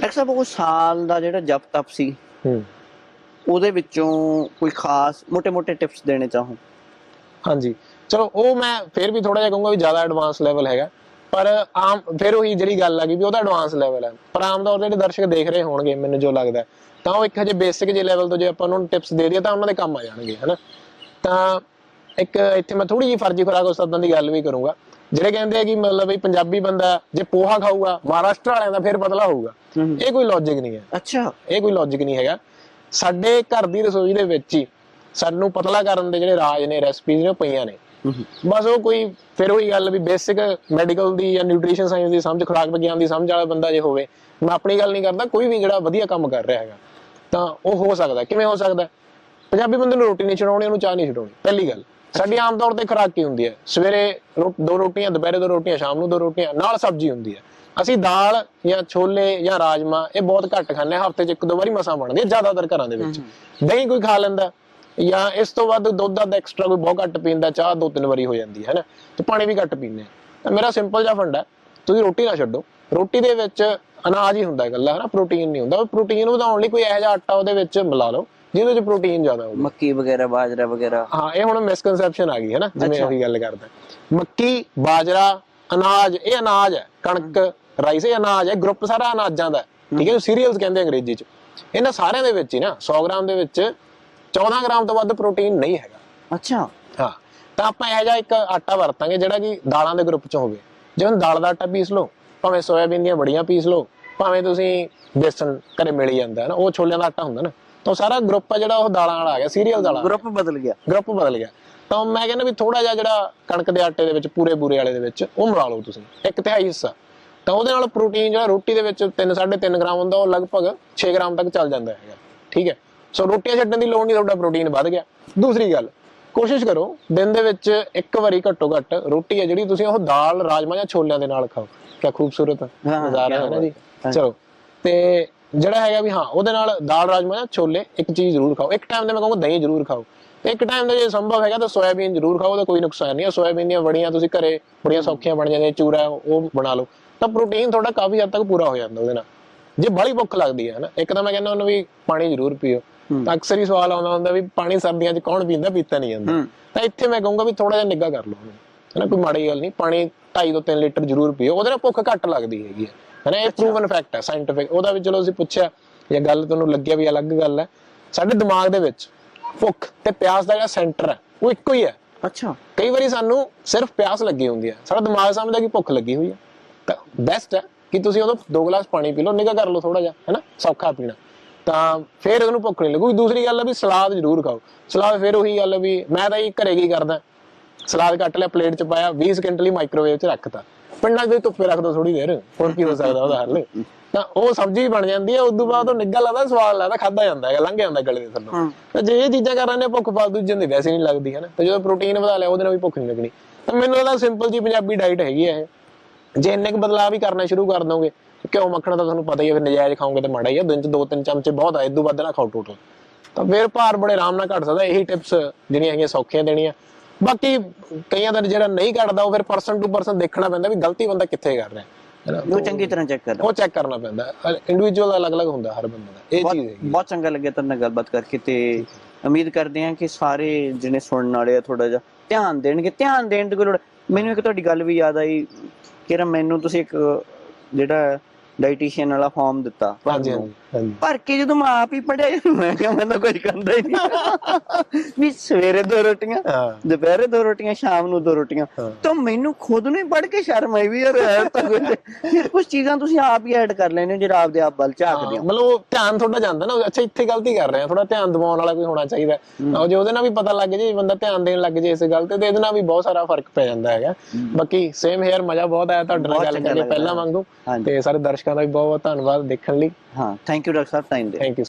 Doctor ਸਾਹਿਬ ਸਾਲ ਦਾ ਜਿਹੜਾ ਜਪ ਤਪ ਸੀ ਹੂੰ। ਉਹਦੇ ਵਿੱਚੋਂ ਕੋਈ ਖਾਸ ਮੋٹے-ਮੋٹے ਟਿਪਸ ਦੇਣੇ ਚਾਹੋ। ਹਾਂਜੀ। ਚਲੋ ਉਹ ਮੈਂ ਫੇਰ ਵੀ ਥੋੜਾ ਜਿਹਾ ਕਹੂੰਗਾ ਵੀ ਜ਼ਿਆਦਾ ਐਡਵਾਂਸ ਲੈਵਲ ਹੈਗਾ। ਪਰ ਆਮ ਫਿਰ ਉਹੀ ਜਿਹੜੀ ਗੱਲ ਆ ਗਈ ਵੀ ਉਹਦਾ ਐਡਵਾਂਸ ਲੈਵਲ ਹੈ ਪਰ ਆਮ ਤੌਰ ਤੇ ਜਿਹੜੇ ਦਰਸ਼ਕ ਦੇਖ ਰਹੇ ਹੋਣਗੇ ਮੈਨੂੰ ਜੋ ਲੱਗਦਾ। ਤਾਂ ਉਹ ਇੱਕ ਹਜੇ ਬੇਸਿਕ ਜੇ ਲੈਵਲ ਤੋਂ ਜੇ ਆਪਾਂ ਉਹਨਾਂ ਨੂੰ ਟਿਪਸ ਦੇ ਦਈਏ ਤਾਂ ਉਹਨਾਂ ਦੇ ਕੰਮ ਆ ਜਾਣਗੇ ਹਨਾ? ਤਾਂ ਇੱਕ ਇੱਥੇ ਮੈਂ ਥੋੜੀ ਜੀ ਫਰਜ਼ੀ ਖੁਰਾਕ ਉਸਤਾਦਾਂ ਦੀ ਗੱਲ ਵੀ ਕਰੂੰਗਾ। ਜਿਹੜੇ ਕਹਿੰਦੇ ਆ ਕਿ ਮਤਲਬ ਵੀ ਪੰਜਾਬੀ ਬੰਦਾ ਜੇ ਪੋਹਾ ਖਾਊਗਾ ਮਹਾਰਾਸ਼ਟਰ ਵਾਲਿਆਂ ਦਾ ਫਿਰ ਪਤਲਾ ਹੋਊਗਾ। ਇਹ ਕੋਈ ਲੌਜੀਕ ਨਹੀਂ ਹੈ। ਅੱਛਾ। ਇਹ ਕੋਈ ਲੌਜੀਕ ਨਹੀਂ ਹੈਗਾ। ਸਾਡੇ ਘਰ ਦੀ ਰਸੋਈ ਦੇ ਵਿੱਚ ਹੀ ਸਾਨੂੰ ਪਤਲਾ ਕਰਨ ਦੇ ਜਿਹੜੇ ਰਾਜ ਨੇ ਰੈਸਪੀਜ਼ ਨੇ ਪਈਆਂ ਨੇ। ਬਸ ਉਹ ਕੋਈ ਫਿਰ ਉਹੀ ਗੱਲ ਵੀ ਬੇਸਿਕ ਮੈਡੀਕਲ ਦੀ ਜਾਂ ਨਿਊਟ੍ਰੀਸ਼ਨ ਸਾਇੰਸ ਦੀ ਸਮਝ ਖੁਰਾਕ ਵਿਗਿਆਨ ਦੀ ਸਮਝ ਵਾਲਾ ਬੰਦਾ ਜੇ ਹੋਵੇ ਮੈਂ ਆਪਣੀ ਗੱਲ ਨਹੀਂ ਕਰਦਾ ਕੋਈ ਵੀ ਜਿਹੜਾ ਵਧੀਆ ਕੰਮ ਕਰ ਰਿਹਾ ਹੈਗਾ ਤਾਂ ਉਹ ਹੋ ਸਕਦਾ। ਕਿਵੇਂ ਹੋ ਸਕਦਾ? ਪੰਜਾਬੀ ਬੰਦੇ ਨੂੰ ਰੋਟੀ ਨਹੀਂ ਛਡਾਉਣੀ ਉਹਨੂੰ ਚਾਹ ਨਹੀਂ ਛਡਾਉਣੀ। ਪਹਿਲੀ ਗੱਲ। ਸਾਡੀ ਆਮ ਤੌਰ ਤੇ ਖੁਰਾਕ ਕੀ ਹੁੰਦੀ ਹੈ। ਸਵੇਰੇ ਦੋ ਰੋਟੀਆਂ ਦੁਪਹਿਰੇ ਦੋ ਰੋਟੀਆਂ ਸ਼ਾਮ ਨੂੰ ਦੋ ਰੋਟੀਆਂ ਨਾਲ ਸਬਜ਼ੀ ਹੁੰਦੀ ਹੈ। ਅਸੀਂ ਦਾਲ ਜਾਂ ਛੋਲੇ ਜਾਂ ਰਾਜਮਾ ਇਹ ਬਹੁਤ ਘੱਟ ਖਾਂਦੇ ਹਾਂ। ਹਫ਼ਤੇ 'ਚ ਇੱਕ ਦੋ ਵਾਰੀ ਮਸਾਂ ਬਣਦੀ ਹੈ ਜ਼ਿਆਦਾਤਰ ਘਰਾਂ ਦੇ ਵਿੱਚ। ਦਹੀਂ ਕੋਈ ਖਾ ਲੈਂਦਾ ਜਾਂ ਇਸ ਤੋਂ ਵੱਧ ਦੁੱਧ ਦਾ ਐਕਸਟਰਾ ਕੋਈ ਬਹੁਤ ਘੱਟ ਪੀਂਦਾ ਚਾਹ ਦੋ ਤਿੰਨ ਵਾਰੀ ਹੋ ਜਾਂਦੀ ਹੈ ਨਾ? ਤੇ ਪਾਣੀ ਵੀ ਘੱਟ ਪੀਂਦੇ ਤਾਂ ਮੇਰਾ ਸਿੰਪਲ ਜਿਹਾ ਫੰਡਾ ਤੁਸੀਂ ਰੋਟੀ ਨਾ ਛੱਡੋ। ਰੋਟੀ ਦੇ ਵਿੱਚ ਅਨਾਜ ਹੀ ਹੁੰਦਾ ਇਕੱਲਾ ਹੈ ਨਾ? ਪ੍ਰੋਟੀਨ ਨਹੀਂ ਹੁੰਦਾ। ਪ੍ਰੋਟੀਨ ਵਧਾਉਣ ਲਈ ਕੋਈ ਇਹੋ ਜਿਹਾ ਆਟਾ ਉਹਦੇ ਵਿੱਚ ਮਿਲਾ ਲਓ। ਜਿਹਦੇ ਵਿੱਚ ਪ੍ਰੋਟੀਨ ਜ਼ਿਆਦਾ ਹੋਵੇ ਮੱਕੀ ਵਗੈਰਾ ਬਾਜਰਾ ਵਗੈਰਾ। ਹਾਂ ਇਹ ਹੁਣ ਮਿਸਕਨਸੈਪਸ਼ਨ ਆ ਗਈ ਹੈ ਨਾ ਜਿਵੇਂ। ਉਹੀ ਗੱਲ ਕਰਦਾ। ਮੱਕੀ ਬਾਜਰਾ ਅਨਾਜ ਇਹ ਅਨਾਜ ਹੈ ਕਣਕ ਰਾਈਸ ਇਹ ਅਨਾਜ ਹੈ ਗਰੁੱਪ ਸਾਰਾ ਅਨਾਜਾਂ ਦਾ ਠੀਕ ਹੈ ਸੀਰੀਅਲਸ ਕਹਿੰਦੇ ਅੰਗਰੇਜ਼ੀ ਚ। ਇਹਨਾਂ ਸਾਰਿਆਂ ਦੇ ਵਿੱਚ ਹੀ ਨਾ 100 ਗ੍ਰਾਮ ਦੇ ਵਿੱਚ 14 ਗ੍ਰਾਮ ਤੋਂ ਵੱਧ ਪ੍ਰੋਟੀਨ ਨਹੀਂ ਹੈਗਾ। ਅੱਛਾ। ਹਾਂ ਤਾਂ ਆਪਾਂ ਇਹ ਜਿਹਾ ਇੱਕ ਆਟਾ ਵਰਤਾਂਗੇ ਜਿਹੜਾ ਕਿ ਦਾਲਾਂ ਦੇ ਗਰੁੱਪ ਚ ਹੋਵੇ। ਜਿਵੇਂ ਦਾਲ ਦਾ ਆਟਾ ਪੀਸ ਲਓ ਭਾਵੇਂ ਸੋਇਆਬੀਨ ਦੀਆਂ ਬੜੀਆਂ ਪੀਸ ਲਓ ਭਾਵੇਂ ਤੁਸੀਂ ਬੇਸਨ ਘਰੇ ਮਿਲ ਜਾਂਦਾ ਹੈ ਨਾ ਉਹ ਛੋਲਿਆਂ ਦਾ ਆਟਾ ਹੁੰਦਾ ਨਾ। ਤਾਂ ਸਾਰਾ ਗਰੁੱਪ ਆ ਜਿਹੜਾ ਉਹ ਦਾਲਾਂ ਵਾਲਾ ਆ ਗਿਆ ਸੀਰੀਅਲ ਵਾਲਾ ਗਰੁੱਪ ਬਦਲ ਗਿਆ। ਗਰੁੱਪ ਬਦਲ ਗਿਆ। ਤਾਂ ਮੈਂ ਕਹਿੰਦਾ ਵੀ ਥੋੜਾ ਜਿਹਾ ਜਿਹੜਾ ਕਣਕ ਦੇ ਆਟੇ ਦੇ ਵਿੱਚ ਪੂਰੇ ਬੂਰੇ ਵਾਲੇ ਦੇ ਵਿੱਚ ਉਹ ਮਿਲਾ ਲਓ ਤੁਸੀਂ। ਇੱਕ ਤਿਹਾਈ ਹਿੱਸਾ। ਤਾਂ ਉਹਦੇ ਨਾਲ ਪ੍ਰੋਟੀਨ ਜਿਹੜਾ ਰੋਟੀ ਦੇ ਵਿੱਚ 3 3.5 ਗ੍ਰਾਮ ਹੁੰਦਾ ਉਹ ਲਗਭਗ 6 ਗ੍ਰਾਮ ਤੱਕ ਚੱਲ ਜਾਂਦਾ ਹੈਗਾ। ਠੀਕ ਹੈ? ਸੋ ਰੋਟੀਆਂ ਛੱਡਣ ਦੀ ਲੋੜ ਨਹੀਂ ਤੁਹਾਡਾ ਪ੍ਰੋਟੀਨ ਵੱਧ ਗਿਆ। ਦੂਸਰੀ ਗੱਲ ਕੋਸ਼ਿਸ਼ ਕਰੋ ਦਿਨ ਦੇ ਵਿੱਚ ਇੱਕ ਵਾਰੀ ਘੱਟੋ ਘੱਟ ਰੋਟੀ ਹੈ ਜਿਹੜੀ ਤੁਸੀਂ ਉਹ ਦਾਲ ਰਾਜਮਾ ਜਾਂ ਛੋਲਿਆਂ ਦੇ ਨਾਲ ਖਾਓ। ਕਿਆ ਖੂਬਸੂਰਤ ਹਾਂ, ਨਜ਼ਾਰਾ ਹੈ ਨਾ ਜੀ। ਚਲੋ ਤੇ ਜਿਹੜਾ ਹੈਗਾ ਵੀ ਹਾਂ ਉਹਦੇ ਨਾਲ ਦਾਲ ਰਾਜਮਾ ਜਾਂ ਛੋਲੇ ਇੱਕ ਚੀਜ਼ ਜ਼ਰੂਰ ਖਾਓ। ਇੱਕ ਟਾਈਮ ਤੇ ਮੈਂ ਕਹੂੰਗਾ ਦਹੀਂ ਜ਼ਰੂਰ ਖਾਓ। ਇੱਕ ਟਾਈਮ ਤੇ ਜੇ ਸੰਭਵ ਹੈਗਾ ਤਾਂ ਸੋਇਆਬੀਨ ਜ਼ਰੂਰ ਖਾਓ ਉਹਦਾ ਕੋਈ ਨੁਕਸਾਨ ਨਹੀਂ ਹੈ। ਸੋਇਆਬੀਨ ਦੀਆਂ ਬੜੀਆਂ ਤੁਸੀਂ ਘਰੇ ਬੜੀਆਂ ਸੌਖੀਆਂ ਬਣ ਜਾਂਦੀਆਂ ਚੂਰਾ ਉਹ ਬਣਾ ਲਓ। ਤਾਂ ਪ੍ਰੋਟੀਨ ਤੁਹਾਡਾ ਕਾਫੀ ਹੱਦ ਤੱਕ ਪੂਰਾ ਹੋ ਜਾਂਦਾ ਉਹਦੇ ਨਾਲ। ਜੇ ਬੜੀ ਭੁੱਖ ਲੱਗਦੀ ਹੈ ਨਾ ਇੱਕ ਤਾਂ ਮੈਂ ਕਹਿੰਦਾ ਉਹਨੂੰ ਵੀ ਪਾਣੀ ਜ਼ਰੂਰ ਪੀਓ। ਤਾਂ ਅਕਸਰ ਹੀ ਸਵਾਲ ਆਉਂਦਾ ਹੁੰਦਾ ਵੀ ਪਾਣੀ ਸਰਦੀਆਂ 'ਚ ਕੌਣ ਪੀਂਦਾ ਪੀਤਾ ਨਹੀਂ ਜਾਂਦਾ। ਤਾਂ ਇੱਥੇ ਮੈਂ ਕਹੂੰਗਾ ਵੀ ਥੋੜਾ ਜਿਹਾ ਨਿੱਘਾ ਕਰ ਲਓ ਹੈ ਨਾ ਕੋਈ ਮਾੜੀ ਗੱਲ ਨਹੀਂ ਪਾਣੀ 2.5 ਤੋਂ 3 ਲੀਟਰ ਜ਼ਰੂਰ ਪੀਓ ਉਹਦੇ ਨਾਲ ਭੁੱਖ ਘੱਟ ਲੱਗਦੀ ਹੈਗੀ ਹੈ। ਹੈ ਨਾ ਇਹ ਪ੍ਰੂਵਨ ਫੈਕਟ ਹੈ ਸਾਇੰਟਿਫਿਕ ਉਹਦਾ ਵੀ ਚਲੋ ਅਸੀਂ ਪੁੱਛਿਆ ਇਹ ਗੱਲ ਤੁਹਾਨੂੰ ਲੱਗਿਆ ਵੀ ਅਲੱਗ ਗੱਲ ਹੈ। ਸਾਡੇ ਦਿਮਾਗ ਦੇ ਵਿੱਚ ਭੁੱਖ ਤੇ ਪਿਆਸ ਦਾ ਜਿਹੜਾ ਸੈਂਟਰ ਹੈ ਉਹ ਇੱਕੋ ਹੀ ਹੈ। ਅੱਛਾ। ਕਈ ਵਾਰੀ ਸਾਨੂੰ ਸਿਰਫ ਪਿਆਸ ਲੱਗੀ ਹੁੰਦੀ ਹੈ। ਸਾਡਾ ਦਿਮਾਗ ਸਮਝਦਾ ਕਿ ਭੁੱਖ ਲੱਗੀ ਹੋਈ ਹੈ। ਤਾਂ ਬੈਸਟ ਹੈ ਕਿ ਤੁਸੀਂ ਉਦੋਂ ਦੋ ਗਲਾਸ ਪਾਣੀ ਪੀ ਲਓ ਨਿੱਘਾ ਕਰ ਲਓ ਥੋੜਾ ਜਿਹਾ ਹੈਨਾ ਸੌਖਾ ਪੀਣਾ। ਤਾਂ ਫਿਰ ਉਹਨੂੰ ਭੁੱਖ ਨਹੀਂ ਲੱਗੂਗੀ। ਦੂਸਰੀ ਗੱਲ ਹੈ ਵੀ ਸਲਾਦ ਜ਼ਰੂਰ ਖਾਓ। ਸਲਾਦ ਫਿਰ ਉਹੀ ਗੱਲ ਹੈ ਵੀ ਮੈਂ ਤਾਂ ਇਹ ਘਰੇ ਕੀ ਕਰਦਾ ਸਲਾਦ ਕੱਟ ਲਿਆ ਪਲੇਟ 'ਚ ਪਾਇਆ 20 ਸਕਿੰਟ ਲਈ ਮਾਈਕ੍ਰੋਵੇਵ 'ਚ ਰੱਖਤਾ। ਪਿੰਡਾਂ 'ਚ ਧੁੱਪੇ ਰੱਖ ਦੋ ਥੋੜੀ ਦੇਰ ਹੋਰ ਕੀ ਹੋ ਸਕਦਾ ਉਹਦਾ ਹੱਲ? ਤਾਂ ਉਹ ਸਬਜ਼ੀ ਬਣ ਜਾਂਦੀ ਹੈ ਉਸ ਤੋਂ ਬਾਅਦ ਉਹ ਨਿੱਘਾ ਲੱਗਦਾ ਸਵਾਦ ਲੱਗਦਾ ਖਾਦਾ ਜਾਂਦਾ ਹੈਗਾ ਲੰਘ ਜਾਂਦਾ ਗਲੇ ਦੇ ਥੱਲੋਂ। ਹੂੰ। ਤਾਂ ਜੇ ਇਹ ਚੀਜ਼ਾਂ ਕਰ ਰਹੇ ਨੇ ਭੁੱਖ ਫਾਲਤੂ ਚੀਜ਼ਾਂ ਦੀ ਵੈਸੇ ਨਹੀਂ ਲੱਗਦੀ ਹੈ ਨਾ ਤੇ ਜਦੋਂ ਪ੍ਰੋਟੀਨ ਵਧਾ ਲਿਆ ਉਹਦੇ ਨਾਲ ਵੀ ਭੁੱਖ ਨਹੀਂ ਲੱਗਣੀ। ਤਾਂ ਮੈਨੂੰ ਲੱਗਦਾ ਸਿੰਪਲ ਜੀ ਪੰਜਾਬੀ ਡਾਈਟ ਹੈਗੀ ਹੈ ਇਹ। ਜੇ ਇੰਨੇ ਕੁ ਬਦਲਾਅ ਵੀ ਕਰਨਾ ਸ਼ੁਰੂ ਕਰ ਦੋਗੇ ਘਿਓ ਮੱਖਣ ਤਾਂ ਤੁਹਾਨੂੰ ਪਤਾ ਹੀ ਹੈ ਫਿਰ ਨਜਾਇਜ਼ ਖਾਓਗੇ ਤਾਂ ਮਾੜਾ ਹੀ ਹੈ ਦਿਨ ਚ ਦੋ ਤਿੰਨ ਚਮਚੇ ਬਹੁਤ ਆ ਇਦੋਂ ਵੱਧ ਨਾ ਖਾਓ ਟੋਟਲ। ਤਾਂ ਫਿਰ ਭਾਰ ਬੜੇ ਆਰਾਮ ਨਾਲ ਘਟ ਸਕਦਾ ਇਹੀ ਟਿਪਸ ਜਿਹੜੀਆਂ ਹੈਗੀਆਂ ਸੌਖੀਆਂ ਦੇਣੀਆਂ। ਬਾਕੀ ਕਈਆਂ ਦਾ ਜਿਹੜਾ ਨਹੀਂ ਘਟਦਾ ਉਹ ਫਿਰ ਪਰਸਨ ਟੂ ਪਰਸਨ ਦੇਖਣਾ ਪੈਂਦਾ ਵੀ ਗਲਤੀ ਬੰਦਾ ਕਿੱਥੇ ਕਰ ਰਿਹਾ। ਹੈ ਉਹ ਚੰਗੀ ਤਰ੍ਹਾਂ ਚੈੱਕ ਕਰ ਉਹ ਚੈੱਕ ਕਰਨਾ ਪੈਂਦਾ। ਇੰਡੀਵਿਜੂਅਲ ਅਲੱਗ-ਅਲੱਗ ਹੁੰਦਾ ਹਰ ਬੰਦੇ ਦਾ। ਇਹ ਚੀਜ਼ ਹੈਗੀ। ਬਹੁਤ ਚੰਗਾ ਲੱਗਿਆ ਤੁਹਾਡੇ ਨਾਲ ਗੱਲਬਾਤ ਕਰਕੇ ਤੇ ਉਮੀਦ ਕਰਦੇ ਹਾਂ ਕਿ ਸਾਰੇ ਜਿਹੜੇ ਸੁਣਨ ਵਾਲੇ ਆ ਥੋੜਾ ਜਿਹਾ ਧਿਆਨ ਦੇਣਗੇ। ਧਿਆਨ ਦੇਣ ਦੀ ਕੋਈ ਲੋੜ ਮੈਨੂੰ ਇੱਕ ਤੁਹਾਡੀ ਗੱਲ ਵੀ ਯਾਦ ਆਈ। ਕਿ ਮੈਨੂੰ ਤੁਸੀਂ ਇੱਕ ਜਿਹੜਾ ਡਾਈਟੀਸ਼ੀਅਨ ਵਾਲਾ ਫਾਰਮ ਦਿੱਤਾ। ਹਾਂਜੀ। ਹਾਂਜੀ ਭਰ ਕੇ ਜਦੋਂ ਮੈਂ ਆਪ ਹੀ ਪੜਿਆ ਮੈਂ ਕਿਹਾ ਮੈਂ ਤਾਂ ਕੁਝ ਕਰਦਾ ਹੀ ਨਹੀਂ। ਵੀ ਸਵੇਰੇ ਦੋ ਰੋਟੀਆਂ ਦੁਪਹਿਰੇ ਦੋ ਰੋਟੀਆਂ ਸ਼ਾਮ ਨੂੰ ਦੋ ਰੋਟੀਆਂ। ਤਾਂ ਮੈਨੂੰ ਖੁਦ ਨੂੰ ਹੀ ਪੜ ਕੇ ਸ਼ਰਮ ਆਈ ਵੀ ਯਾਰ ਤਾਂ ਕੁਝ ਫਿਰ ਕੁਝ ਚੀਜ਼ਾਂ ਤੁਸੀਂ ਆਪ ਹੀ ਐਡ ਕਰ ਲੈਣੇ ਜਿਹੜਾ ਆਪਦੇ ਆਪ ਵੱਲ ਝਾਕਦੇ ਹੋ ਮਤਲਬ ਉਹ ਧਿਆਨ ਤੁਹਾਡਾ ਜਾਂਦਾ ਨਾ ਅੱਛਾ ਇੱਥੇ ਗਲਤੀ ਕਰ ਰਹੇ ਆ ਥੋੜਾ ਧਿਆਨ ਦਿਵਾਉਣ ਵਾਲਾ ਕੋਈ ਹੋਣਾ ਚਾਹੀਦਾ। ਉਹ ਜੇ ਉਹਦੇ ਨਾਲ ਵੀ ਪਤਾ ਲੱਗ ਜੇ ਬੰਦਾ ਧਿਆਨ ਦੇਣ ਲੱਗ ਜੇ ਇਸ ਗੱਲ ਤੇ ਇਹਦੇ ਨਾਲ ਵੀ ਬਹੁਤ ਸਾਰਾ ਫ਼ਰਕ ਪੈ ਜਾਂਦਾ ਹੈਗਾ। ਬਾਕੀ ਸੇਮ ਹੇਅਰ ਮਜ਼ਾ ਬਹੁਤ ਆਇਆ ਤੁਹਾਡੇ ਨਾਲ ਗੱਲ ਕਰਕੇ। ਪਹਿਲਾਂ ਵਾਂਗੂ। ਤੇ ਸਾਰੇ ਦਰਸ਼ਕਾਂ ਦਾ ਵੀ ਬਹੁਤ ਬਹੁਤ ਧੰਨਵਾਦ ਦੇਖਣ ਲਈ। ਹਾਂ ਥੈਂਕ ਯੂ ਡਾਕਟਰ ਸਾਹਿਬ ਟਾਈਮ ਦੇ। Thank you